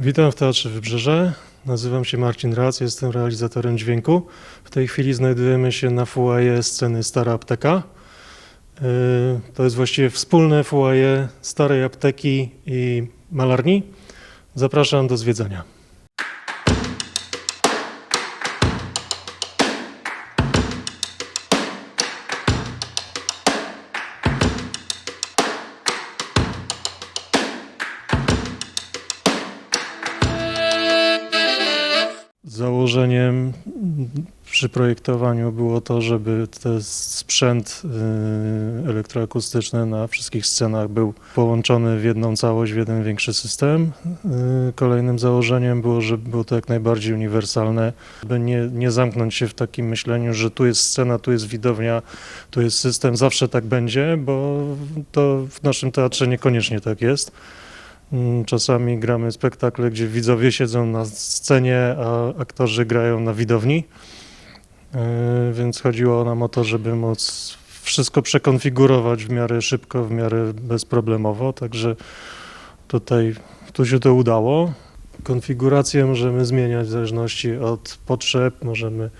Witam w Teatrze Wybrzeże. Nazywam się Marcin Rac, jestem realizatorem dźwięku. W tej chwili znajdujemy się na foyer sceny Stara Apteka. Yy, To jest właściwie wspólne foyer Starej Apteki i Malarni. Zapraszam do zwiedzania. Założeniem przy projektowaniu było to, żeby ten sprzęt y, elektroakustyczny na wszystkich scenach był połączony w jedną całość, w jeden większy system. Y, Kolejnym założeniem było, żeby było to jak najbardziej uniwersalne, by nie, nie zamknąć się w takim myśleniu, że tu jest scena, tu jest widownia, tu jest system, zawsze tak będzie, bo to w naszym teatrze niekoniecznie tak jest. Mm, Czasami gramy spektakle, gdzie widzowie siedzą na scenie, a aktorzy grają na widowni. Yy, Więc chodziło nam o to, żeby móc wszystko przekonfigurować w miarę szybko, w miarę bezproblemowo. Także tutaj tu się to udało. Konfigurację możemy zmieniać w zależności od potrzeb. Możemy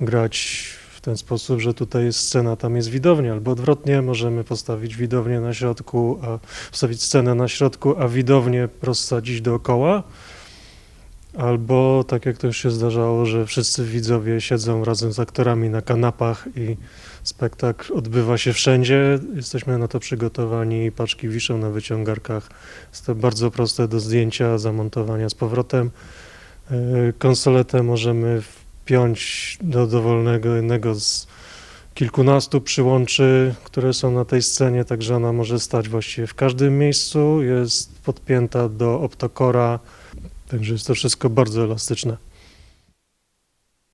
grać w ten sposób, że tutaj jest scena, tam jest widownia, albo odwrotnie, możemy postawić widownię na środku, a wstawić scenę na środku, a widownię rozsadzić dookoła. Albo tak jak to już się zdarzało, że wszyscy widzowie siedzą razem z aktorami na kanapach i spektakl odbywa się wszędzie. Jesteśmy na to przygotowani, paczki wiszą na wyciągarkach. Jest to bardzo proste do zdjęcia, zamontowania z powrotem. Yy, Konsoletę możemy wpiąć do dowolnego jednego z kilkunastu przyłączy, które są na tej scenie, także ona może stać właściwie w każdym miejscu. Jest podpięta do optokora, także jest to wszystko bardzo elastyczne.